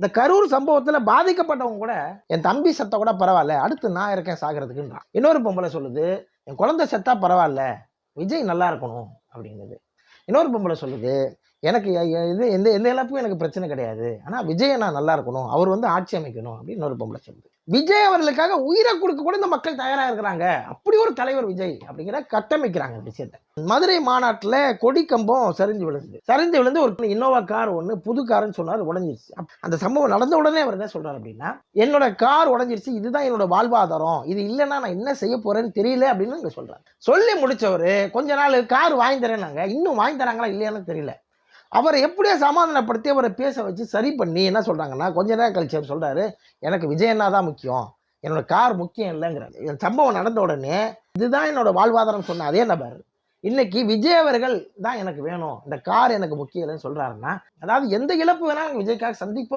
இந்த கரூர் சம்பவத்தில் பாதிக்கப்பட்டவங்க கூட என் தம்பி செத்த கூட பரவாயில்ல அடுத்து நான் இருக்கேன் சாகிறதுக்குன்றான். இன்னொரு பொம்பளை சொல்லுது என் குழந்தை செத்தா பரவாயில்ல விஜய் நல்லா இருக்கணும் அப்படிங்கிறது இன்னொரு பொம்பளை சொல்லுது எனக்கு இது எந்த எந்த இழப்பும் எனக்கு பிரச்சனை கிடையாது ஆனால் விஜய் நான் நல்லா இருக்கணும் அவர் வந்து ஆட்சி அமைக்கணும் அப்படின்னு இன்னொரு பொம்பளை சொல்லுது. விஜய் அவர்களுக்காக உயிரை கொடுக்க கூட இந்த மக்கள் தயாராக இருக்கிறாங்க. அப்படி ஒரு தலைவர் விஜய் அப்படிங்கிற கட்டமைக்கிறாங்க இந்த விஷயத்தை. மதுரை மாநாட்டில் கொடி கம்பம் சரிஞ்சு விழுந்து சரிஞ்சு விழுந்து ஒரு இன்னோவா கார் ஒன்று புது காருன்னு சொன்னார் உடஞ்சிருச்சு. அந்த சம்பவம் நடந்த உடனே அவர் என்ன சொல்றாரு அப்படின்னா என்னோட கார் உடஞ்சிருச்சு இதுதான் என்னோட வாழ்வாதாரம். இது இல்லைன்னா நான் என்ன செய்ய போறேன்னு தெரியல அப்படின்னு இங்கே சொல்றாரு. சொல்லி முடிச்சவர் கொஞ்ச நாள் கார் வாங்கி தரேன்னாங்க. இன்னும் வாங்கி தராங்களா இல்லையான்னு தெரியல. அவரை எப்படியோ சமாதானப்படுத்தி அவரை பேச வச்சு சரி பண்ணி என்ன சொல்கிறாங்கன்னா கொஞ்ச நேரம் கழிச்சு சொல்கிறாரு எனக்கு விஜயன்னா தான் முக்கியம் என்னோட கார் முக்கியம் இல்லைங்கிறாரு. என் சம்பவம் நடந்த உடனே இதுதான் என்னோட வாழ்வாதாரம் சொன்ன அதே நபர். இன்னைக்கு விஜய் அவர்கள் தான் எனக்கு வேணும் இந்த கார் எனக்கு முக்கியம் இல்லைன்னு சொல்கிறாருன்னா அதாவது எந்த இழப்பு வேணாலும் விஜய்க்காக சந்திப்போம்.